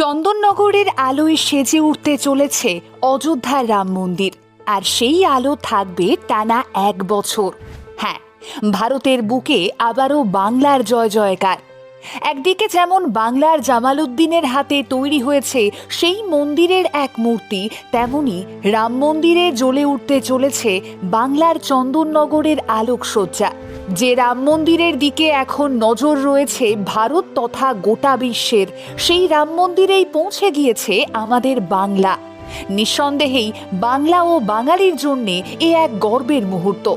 চন্দননগরের আলোয় সেজে উঠতে চলেছে অযোধ্যার রাম মন্দির। আর সেই আলো থাকবে টানা এক বছর। হ্যাঁ ভারতের বুকে আবারও বাংলার জয় জয়কার। একদিকে যেমন বাংলার জামালউদ্দিনের হাতে তৈরি হয়েছে সেই মন্দিরের এক মূর্তি, তেমনি রাম মন্দিরে জ্বলে উঠতে চলেছে বাংলার চন্দননগরের আলোকসজ্জা। যে রাম মন্দিরের দিকে এখন নজর রয়েছে ভারত তথা গোটা বিশ্বের, সেই রাম মন্দিরেই পৌঁছে গিয়েছে আমাদের বাংলা। নিঃসন্দেহেই বাংলা ও বাঙালির জন্যে এ এক গর্বের মুহূর্ত।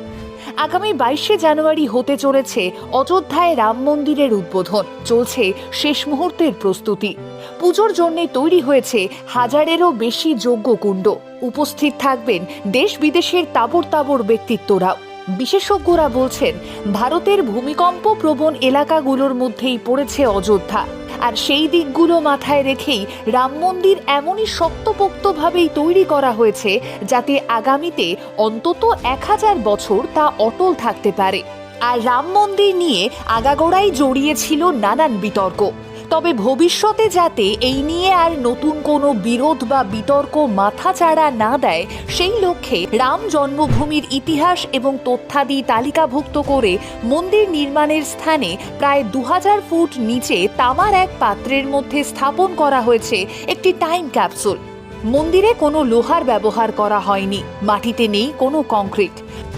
আগামী বাইশে জানুয়ারি হতে চলেছে অযোধ্যায় রাম মন্দিরের উদ্বোধন। চলছে শেষ মুহূর্তের প্রস্তুতি। পুজোর জন্য তৈরি হয়েছে হাজারেরও বেশি যোগ্য কুণ্ড উপস্থিত থাকবেন দেশ বিদেশের তাবর তাবর ব্যক্তিত্বরাও। বিশেষজ্ঞরা বলছেন, ভারতের ভূমিকম্প প্রবণ এলাকাগুলোর মধ্যেই পড়েছে অযোধ্যা। আর সেই দিকগুলো মাথায় রেখেই রাম মন্দির এমনই শক্তপোক্তভাবেই তৈরি করা হয়েছে, যাতে আগামীতে অন্তত এক হাজার বছর তা অটল থাকতে পারে। আর রাম মন্দির নিয়ে আগাগোড়াই জড়িয়েছিল নানান বিতর্ক। তবে ভবিষ্যতে যাতে এই নিয়ে আর নতুন কোনো বিরোধ বা বিতর্ক মাথাচাড়া না দেয়, সেই লক্ষ্যে রাম জন্মভূমির ইতিহাস এবং তথ্যাদি তালিকাভুক্ত করে মন্দির নির্মাণের স্থানে প্রায় দু ফুট নিচে তামার এক পাত্রের মধ্যে স্থাপন করা হয়েছে একটি টাইম ক্যাপসুল। মন্দিরে কোনো লোহার ব্যবহার করা হয়নি, মাটিতে নেই কোনো কংক্রিট।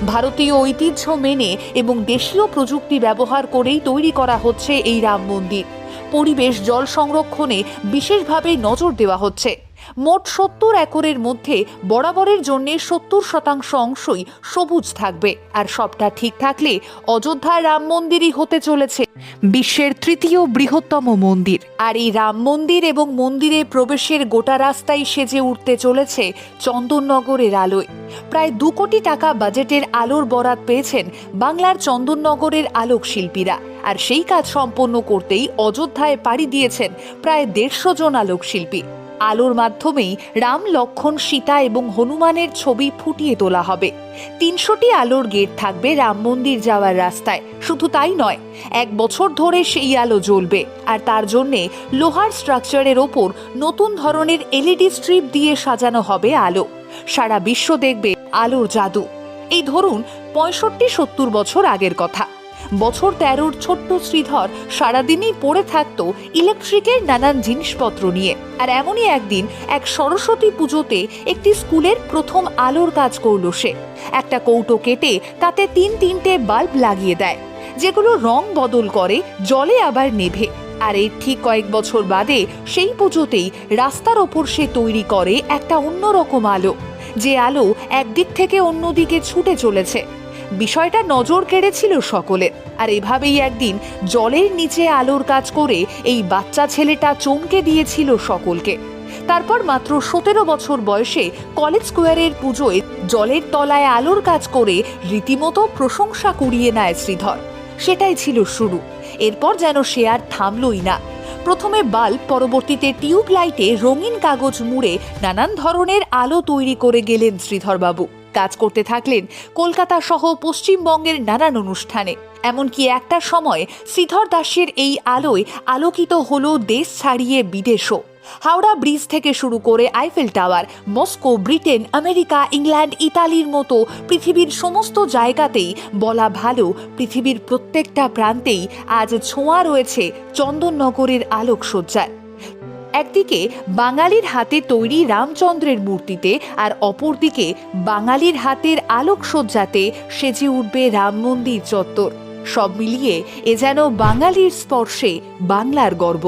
ভারতীয় ঐতিহ্য মেনে এবং দেশীয় প্রযুক্তি ব্যবহার করেই তৈরি করা হচ্ছে এই রাম মন্দির। পরিবেশ জল সংরক্ষণে বিশেষভাবে নজর দেওয়া হচ্ছে। মোট সত্তর একরের মধ্যে বরাবরের জন্য সত্তর শতাংশ অংশই সবুজ থাকবে। আর সবটা ঠিক থাকলে অযোধ্যার রাম মন্দিরই হতে চলেছে। বিশ্বের তৃতীয় বৃহত্তম মন্দির। আর এই রাম মন্দির এবং মন্দিরে প্রবেশের গোটা রাস্তায় সেজে উঠতে চলেছে চন্দননগরের আলোয়। প্রায় দু কোটি টাকা বাজেটের আলোর বরাত পেয়েছেন বাংলার চন্দননগরের আলোক শিল্পীরা আর সেই কাজ সম্পন্ন করতেই অযোধ্যায় পাড়ি দিয়েছেন প্রায় দেড়শো জন আলোক শিল্পী আলোর মাধ্যমেই রাম, লক্ষণ, সীতা এবং হনুমানের ছবি ফুটিয়ে তোলা হবে। তিনশোটি আলোর গেট থাকবে রাম মন্দির যাওয়ার রাস্তায়। শুধু তাই নয়, এক বছর ধরে সেই আলো জ্বলবে। আর তার জন্যে লোহার স্ট্রাকচারের ওপর নতুন ধরনের এলইডি স্ট্রিপ দিয়ে সাজানো হবে আলো। সারা বিশ্ব দেখবে আলোর জাদু। এই ধরুন পঁয়ষট্টি সত্তর বছর আগের কথা। বছর তেরোর ছোট্ট শ্রীধর সারাদিনই পড়ে থাকতো ইলেকট্রিকের নানান জিনিসপত্র নিয়ে। আর এমনই একদিন এক সরস্বতী পুজোতে একটি স্কুলের প্রথম আলোর কাজ করল সে। একটা কৌটো কেটে তাতে তিন তিনটে বাল্ব লাগিয়ে দেয়, যেগুলো রং বদল করে জলে আবার নেভে। আর এর ঠিক কয়েক বছর বাদে সেই পুজোতেই রাস্তার ওপর সে তৈরি করে একটা অন্যরকম আলো, যে আলো একদিক থেকে অন্যদিকে ছুটে চলেছে। বিষয়টা নজর কেড়েছিল সকলের। আর এভাবেই একদিন জলের নিচে আলোর কাজ করে এই বাচ্চা ছেলেটা চমকে দিয়েছিল সকলকে। তারপর মাত্র সতেরো বছর বয়সে কলেজ স্কোয়ারের পুজোয় জলের তলায় আলোর কাজ করে রীতিমতো প্রশংসা কুড়িয়ে নেয় শ্রীধর। সেটাই ছিল শুরু। এরপর যেন সে আর থামলই না। প্রথমে বাল্ব, পরবর্তীতে টিউব লাইটে রঙিন কাগজ মুড়ে নানান ধরনের আলো তৈরি করে গেলেন শ্রীধরবাবু। কাজ করতে থাকলেন কলকাতা সহ পশ্চিমবঙ্গের নানান অনুষ্ঠানে। এমনকি একটা সময় শ্রীধর দাসের এই আলোয় আলোকিত হলো দেশ ছাড়িয়ে বিদেশও। হাওড়া ব্রিজ থেকে শুরু করে Eiffel tower, Moscow, Britain, America, England, ইতালির মতো পৃথিবীর সমস্ত জায়গাতেই বলা ভালো পৃথিবীর প্রত্যেকটা প্রান্তেই আজ ছোঁয়া রয়েছে চন্দননগরের আলোকসজ্জার একদিকে বাঙালির হাতে তৈরি রামচন্দ্রের মূর্তিতে আর অপরদিকে বাঙালির হাতের আলোকসজ্জাতে সেজে উঠবে রাম মন্দির চত্বর। সব মিলিয়ে এ যেন বাঙালির স্পর্শে বাংলার গর্ব।